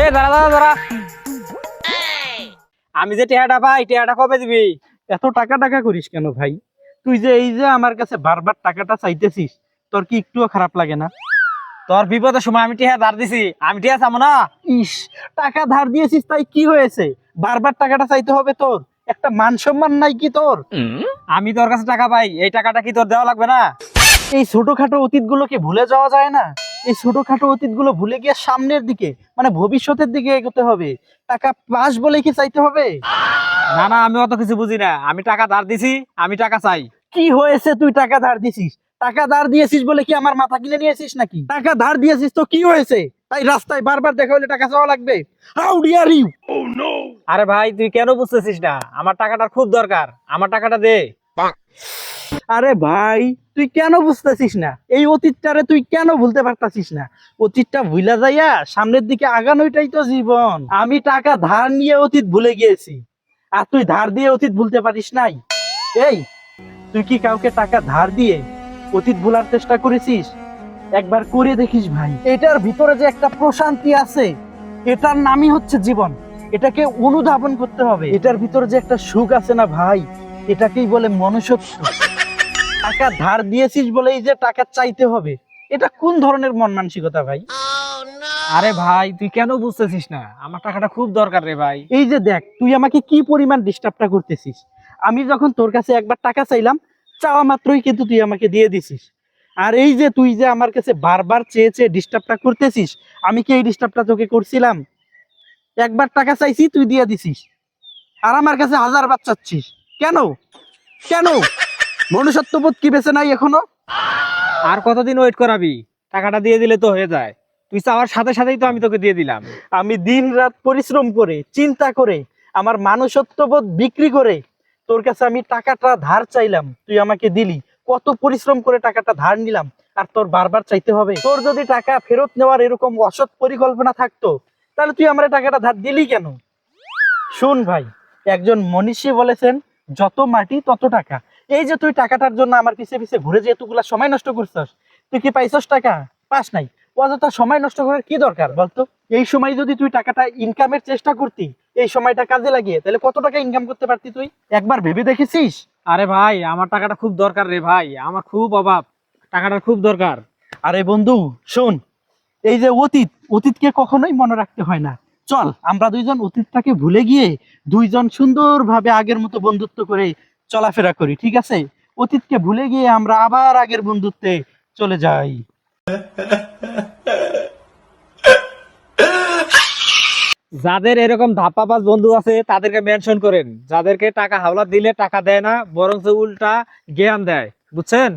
এ দাঁড়া দাঁড়া দাঁড়া। আমি যে টেহাটা পাই টেহাটা কবে দিবি? এত টাকা টাকা করিস কেন ভাই? তুই যে এই যে আমার কাছে বারবার টাকাটা চাইতেছিস তোর কি একটুও খারাপ লাগে না? তোর বিপদের সময় আমি টেহা ধার দিছি আমি টেহা চাবো না। ইস টাকা ধার দিয়েছিস তাই কি হয়েছে? বারবার টাকাটা চাইতে হবে তোর একটা মান সম্মান নাই কি তোর? আমি তোর কাছে টাকা পাই এই টাকাটা কি তোর দেওয়া লাগবে না? এই ছোটখাটো অতীতগুলোকে ভুলে যাওয়া যায় না? এই ছোটখাটো অতীতগুলো ভুলে গিয়ে সামনের দিকে মানে ভবিষ্যতের দিকে এগোতে হবে। টাকা পাস বলে কি চাইতে হবে? না না আমি অত কিছু বুঝি না। আমি টাকা ধার দিছি আমি টাকা চাই। কি হয়েছে তুই টাকা ধার দিছিস? টাকা ধার দিয়েছিস বলে কি আমার মাথা কিনে নিয়েছিস নাকি? টাকা ধার দিয়েছিস তো কি হয়েছে? তাই রাস্তায় বারবার দেখা হলে টাকা চাওয়া লাগবে। হাউ ডিয়ার ইউ আরে ভাই তুই কেন বুঝতেছিস না? আমার টাকাটা খুব দরকার। আমার টাকাটা দে। আরে ভাই, তুই কেন বুঝতেছিস না? এই অতীতটারে তুই কেন ভুলতে পারতাছিস না? অতীতটা ভুলা যাইয়া সামনের দিকে আগানোটাই তো জীবন। আমি টাকা ধার নিয়ে অতীত ভুলে গিয়েছি। আর তুই ধার দিয়ে অতীত ভুলতে পারিস নাই। এই, তুই কি কাউকে টাকা ধার দিয়ে অতীত ভুলার চেষ্টা করেছিস? একবার করে দেখিস ভাই। এটার ভিতরে যে একটা প্রশান্তি আছে, এটার নামই হচ্ছে জীবন। এটাকে অনুধাবন করতে হবে। এটার ভিতরে যে একটা সুখ আছে না ভাই, এটাকেই বলে মনুষ্যত্ব। টাকা ধার দিয়েছিস বলেই যে টাকা চাইতে হবে। এটা কোন ধরনের মন মানসিকতা ভাই? আরে ভাই, তুই কেন বুঝতেছিস না? আমার টাকাটা খুব দরকার রে ভাই। এই যে দেখ, তুই আমাকে কি পরিমাণ ডিস্টার্বটা করতেছিস? আমি যখন তোর কাছে একবার টাকা চাইলাম, চাওয়া মাত্রই কিন্তু তুই আমাকে দিয়ে দিছিস। আর এই যে তুই যে আমার কাছে বারবার চেয়ে চেয়ে ডিস্টার্বটা করতেছিস, আমি কি এই ডিস্টার্বটা তোকে করছিলাম? একবার টাকা চাইছি, তুই দিয়ে দিছিস। আর আমার কাছে হাজার বার চাচ্ছিস কেন? কেন? মনুষ্যত্ববোধ কি বেছে নাই এখনও? আর কতদিন ওয়েট করাবি? টাকাটা দিয়ে দিলে তো হয়ে যায়। তুই চাওয়ার সাথে সাথেই তো আমি তোকে দিয়ে দিলাম। আমি দিন রাত পরিশ্রম করে চিন্তা করে আমার মানুষত্ববোধ বিক্রি করে তোর কাছে আমি টাকাটা ধার চাইলাম তুই আমাকে দিলি। কত পরিশ্রম করে টাকাটা ধার নিলাম আর তোর বারবার চাইতে হবে। তোর যদি টাকা ফেরত নেওয়ার এরকম অসৎ পরিকল্পনা থাকতো তাহলে তুই আমার টাকাটা ধার দিলি কেন? শুন ভাই একজন মনীষী বলেছেন যত মাটি তত টাকা। এই যে তুই টাকাটার জন্য আমার পিছে পিছে ঘুরে যে এতগুলা সময় নষ্ট করছস তুই কি পাইছস টাকা? পাস নাই। অযথা সময় নষ্ট করার কি দরকার বলতো? এই সময় যদি তুই টাকাটা ইনকামের চেষ্টা করতি এই সময়টা কাজে লাগিয়ে তাহলে কত টাকা ইনকাম করতে পারতি তুই? একবার ভেবে দেখেছিস? আরে ভাই আমার টাকাটা খুব দরকার রে ভাই আমার খুব অভাব টাকাটা খুব দরকার। আরে বন্ধু শোন এই যে অতীত অতীতকে কখনোই মনে রাখতে হয় না। চল আমরা দুইজন অতীতটাকে ভুলে গিয়ে দুইজন সুন্দরভাবে আগের মতো বন্ধুত্ব করে চলাফেরা করি, ঠিক আছে? অতীতকে ভুলে গিয়ে আমরা আবার আগের বন্ধুত্বে চলে যাই। যাদের এরকম ধাপ্পাবাজ বন্ধু আছে, তাদেরকে মেনশন করেন। যাদেরকে টাকা হাওলা দিলে টাকা দেয় না বরং উল্টা জ্ঞান দেয়। বুঝছেন?